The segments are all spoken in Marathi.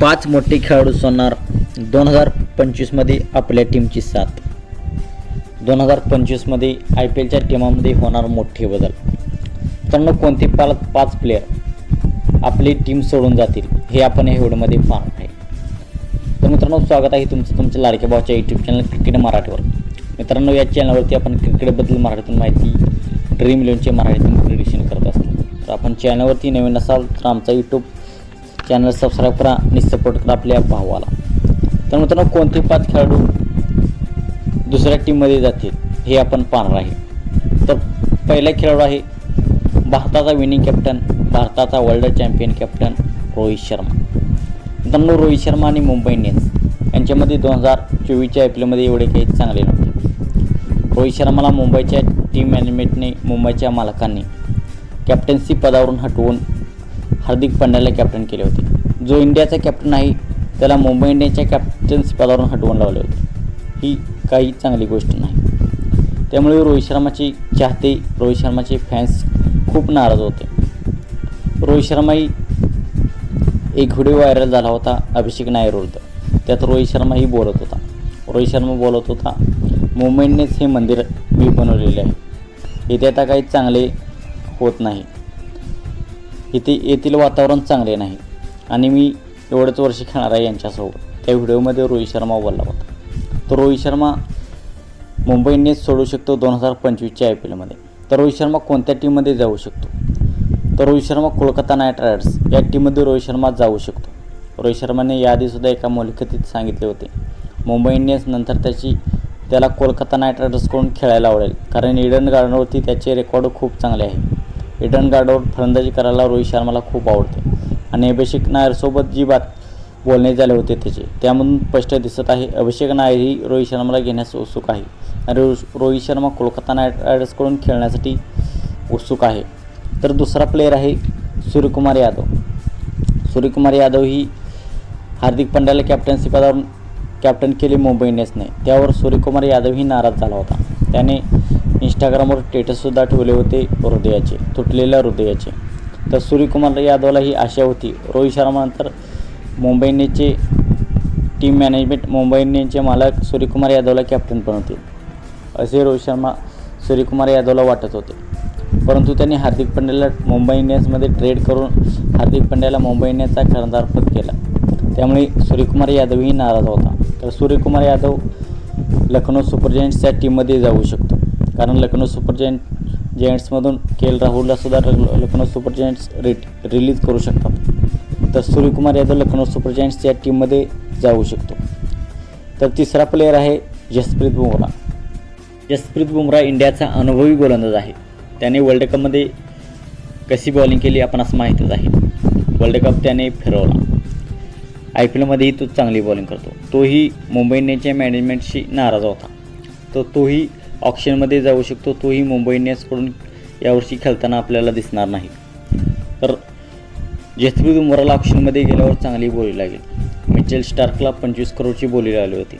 पाच मोठे खेळाडू सोडणार दोन हजार पंचवीसमध्ये आपल्या टीमची साथ. दोन हजार पंचवीसमध्ये आय पी एलच्या टीमामध्ये होणार मोठे बदल. मित्रांनो कोणते पाल पाच प्लेयर आपली टीम सोडून जातील हे आपण या व्हिडिओमध्ये पाहणार आहे. तर मित्रांनो स्वागत आहे तुमचं तुमच्या लाडक्या भावाच्या यूट्यूब चॅनल क्रिकेट मराठीवर. मित्रांनो या चॅनलवरती आपण क्रिकेटबद्दल मराठीतून माहिती ड्रीम इलेव्हनचे मराठीतून प्रिडिशन करत असतो. तर आपण चॅनलवरती नवीन असाल तर आमचा यूट्यूब चॅनल सबस्क्राईब करा आणि सपोर्ट करा आपल्या भावाला. तर मित्रांनो कोणते पाच खेळाडू दुसऱ्या टीममध्ये जातील हे आपण पाहणार आहे. तर पहिला खेळाडू आहे भारताचा विनिंग कॅप्टन भारताचा world champion captain Rohit Sharma. मित्रांनो रोहित शर्मा आणि मुंबई इंडियन्स यांच्यामध्ये दोन हजार चोवीसच्या आय पी एलमध्ये एवढे काही चांगले नव्हते. रोहित शर्माला मुंबईच्या टीम मॅनेजमेंटने मुंबईच्या मालकांनी कॅप्टन्सी पदावरून हटवून हार्दिक पांड्याला कॅप्टन केले होते. जो इंडियाचा कॅप्टन आहे त्याला मुंबई इंडियन्सच्या कॅप्टन्स पदावरून हटवून लावले होते. ही काही चांगली गोष्ट नाही. त्यामुळे रोहित शर्माचे चाहते रोहित शर्माचे फॅन्स खूप नाराज होते. रोहित शर्माही एक व्हिडिओ व्हायरल झाला होता अभिषेक नायर विरुद्ध त्यात रोहित शर्माही बोलत होता. रोहित शर्मा बोलत होता मुंबई इंडियन्स हे मंदिर मी बनवलेले आहे. इथे आता काही चांगले होत नाही. इथे येथील वातावरण चांगले नाही. आणि मी एवढंच वर्ष खेळणार आहे यांच्यासोबत. त्या व्हिडिओमध्ये रोहित शर्मा बोलला होता. तर रोहित शर्मा मुंबई इंडियन्स सोडू शकतो दोन हजार पंचवीसच्या आय पी एलमध्ये. तर रोहित शर्मा कोणत्या टीममध्ये जाऊ शकतो? तर रोहित शर्मा कोलकाता नाईट रायडर्स या टीममध्ये रोहित शर्मा जाऊ शकतो. रोहित शर्माने याआधीसुद्धा एका मुलाखतीत सांगितले होते. मुंबई इंडियन्स नंतर त्याची त्याला कोलकाता नाईट रायडर्सकडून खेळायला आवडेल. कारण इडन गार्डनवरती त्याचे रेकॉर्ड खूप चांगले आहे. इडन गार्डवर फलंदाजी करायला रोहित शर्माला खूप आवडते. आणि अभिषेक नायरसोबत जी बात बोलणे झाले होते त्याचे त्यामधून स्पष्ट दिसत आहे अभिषेक नायर ही रोहित शर्माला घेण्यास उत्सुक आहे. आणि रोहित शर्मा कोलकाता नाईट रायडर्सकडून खेळण्यासाठी उत्सुक आहे. तर दुसरा प्लेयर आहे सूर्यकुमार यादव. सूर्यकुमार यादव ही हार्दिक पंड्याला कॅप्टन्सी पदावरून कॅप्टन केले मुंबई इंडियन्सने. त्यावर सूर्यकुमार यादव ही नाराज झाला होता. त्याने इंस्टाग्रामवर स्टेटससुद्धा ठेवले होते हृदयाचे तुटलेल्या हृदयाचे. तर सूर्यकुमार यादवला ही आशा होती. रोहित शर्मानंतर मुंबई इंडियनचे टीम मॅनेजमेंट मुंबई इंडियनचे मालक सूर्यकुमार यादवला कॅप्टन बनवतील असे रोहित शर्मा सूर्यकुमार यादवला वाटत होते. परंतु त्यांनी हार्दिक पंड्याला मुंबई इंडियन्समध्ये ट्रेड करून हार्दिक पंड्याला मुंबई इंडियन्सचा कर्णधारपद केला. त्यामुळे सूर्यकुमार यादवही नाराज होता. तर सूर्यकुमार यादव लखनौ सुपर जायंट्सच्या टीममध्ये जाऊ शकतो. कारण लखनौ सुपर जायंट जायंट्समधून के एल राहुललासुद्धा ल- लखनौ सुपर जायंट्स रिट रिलीज करू शकतात. तर सूर्यकुमार यादव लखनौ सुपर जायंट्सच्या टीममध्ये जाऊ शकतो. तर तिसरा प्लेयर आहे जसप्रीत बुमरा जसप्रीत बुमरा इंडियाचा अनुभवी गोलंदाज आहे. त्याने वर्ल्ड कपमध्ये कशी बॉलिंग केली आपण असं माहीतच आहे. वर्ल्ड कप त्याने फिरवला. आय पी एलमध्येही तो चांगली बॉलिंग करतो. तोही मुंबई इंडियन्सच्या मॅनेजमेंटशी नाराज होता. तर तोही ऑप्शनमध्ये जाऊ शकतो तोही मुंबई इंडियन्सकडून यावर्षी खेळताना आपल्याला दिसणार नाही. तर जसप्रीत बुमराला ऑप्शनमध्ये गेल्यावर चांगली बोली लागेल. मिचेल स्टार्कला पंचवीस करोडची बोली लागली होती.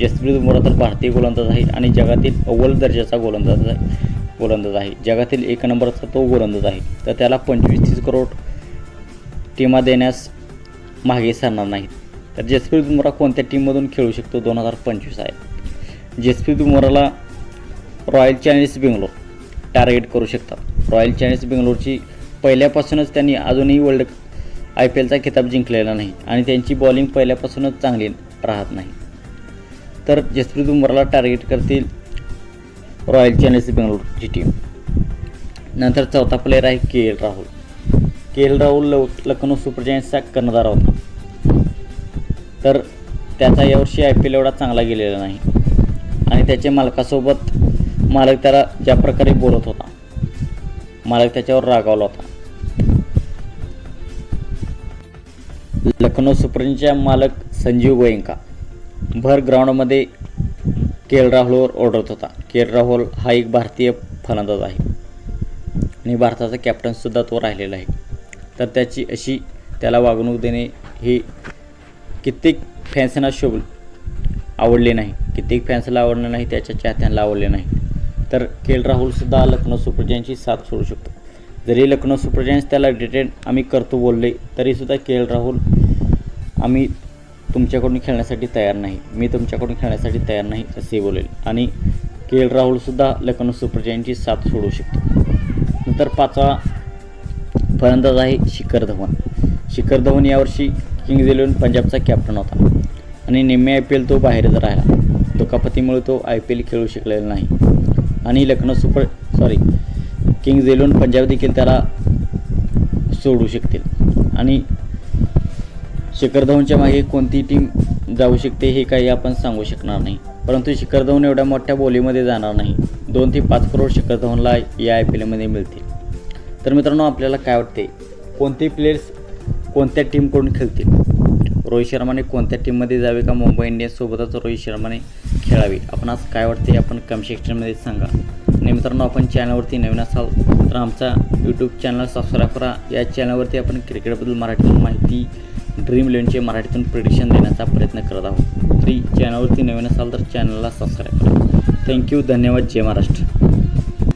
जसप्रीत बुमरा तर भारतीय गोलंदाज आहे आणि जगातील अव्वल दर्जाचा गोलंदाज आहे गोलंदाज आहे. जगातील एक नंबरचा तो गोलंदाज आहे. तर त्याला पंचवीस तीस करोड टीमा देण्यास मागे सरणार नाहीत. तर जसप्रीत बुमरा कोणत्या टीममधून खेळू शकतो दोन हजार पंचवीस आहे. जसप्रीत बुमराला रॉयल चॅलेंजर्स बेंगलोर टार्गेट करू शकतात रॉयल चॅलेंजर्स बेंगलोरची पहिल्यापासूनच त्यांनी अजूनही वर्ल्ड आय पी एलचा खिताब जिंकलेला नाही आणि त्यांची बॉलिंग पहिल्यापासूनच चांगली राहत नाही. तर जसप्रीत बुमराला टार्गेट करतील रॉयल चॅलेंजर्स बेंगलोरची टीम नंतर चौथा प्लेयर आहे K L Rahul. K L Rahul लव लखनौ सुपर जायंट्सचा कर्णधार होता. तर त्याचा यावर्षी आय पी एल एवढा चांगला गेलेला नाही. आणि त्याच्या मालकासोबत मालक त्याला ज्या प्रकारे बोलत होता मालक त्याच्यावर रागावला होता. लखनौ सुपर मालक संजीव गोयंका भर ग्राउंडमध्ये के एल राहुलवर ओढत होता. के एल राहुल हा एक भारतीय फलंदाज आहे आणि भारताचा कॅप्टनसुद्धा तो राहिलेला आहे. तर त्याची अशी त्याला वागणूक देणे हे कित्येक फॅन्सना शोभ आवडले नाही. कित्येक फॅन्सला आवडले नाही त्याच्या चाहत्यांना आवडले नाही. तर के एल राहुलसुद्धा लखनौ सुपर साथ सोडू शकतो. जरी लखनौ सुपर जायंट्स त्याला डिटेन आम्ही करतो बोलले तरीसुद्धा के एल राहुल आम्ही तुमच्याकडून खेळण्यासाठी तयार नाही. मी तुमच्याकडून खेळण्यासाठी तयार नाही असे बोलेल. आणि के एल राहुलसुद्धा लखनौ सुपर जायंटची साथ सोडू शकतो. नंतर पाचवा फलंदाज आहे शिखर धवन. शिखर धवन यावर्षी किंग्ज इलेवन पंजाबचा कॅप्टन होता. आणि निम्मे आय पी एल तो बाहेरच राहिला. दुखापतीमुळे तो आय पी एल खेळू शकलेला नाही. आणि Lucknow Super sorry Kings Eleven Punjab देखील त्याला सोडू शकतील. आणि शिखर धवनच्या मागे कोणती टीम जाऊ शकते हे काही आपण सांगू शकणार नाही. परंतु शिखर धवन एवढ्या मोठ्या बोलीमध्ये जाणार नाही. दोन ते पाच करोड शिखर धवनला या आय पी एलमध्ये मिळतील. तर मित्रांनो आपल्याला काय वाटते? कोणते प्लेयर्स कोणत्या टीमकडून खेळतील? रोहित शर्माने कोणत्या टीममध्ये जावे का मुंबई इंडियन्ससोबतच रोहित शर्माने खेळावे? आपण आज काय वाटते आपण कमी सेक्शनमध्ये सांगा. आणि मित्रांनो आपण चॅनलवरती नवीन असाल तर आमचा यूट्यूब चॅनल सबस्क्राईब करा. या चॅनलवरती आपण क्रिकेटबद्दल मराठीतून माहिती ड्रीम इलेवनचे मराठीतून प्रिडिक्शन देण्याचा प्रयत्न करत आहोत. तरी चॅनलवरती नवीन असाल तर चॅनलला सबस्क्राईब करा. थँक्यू धन्यवाद. जय महाराष्ट्र.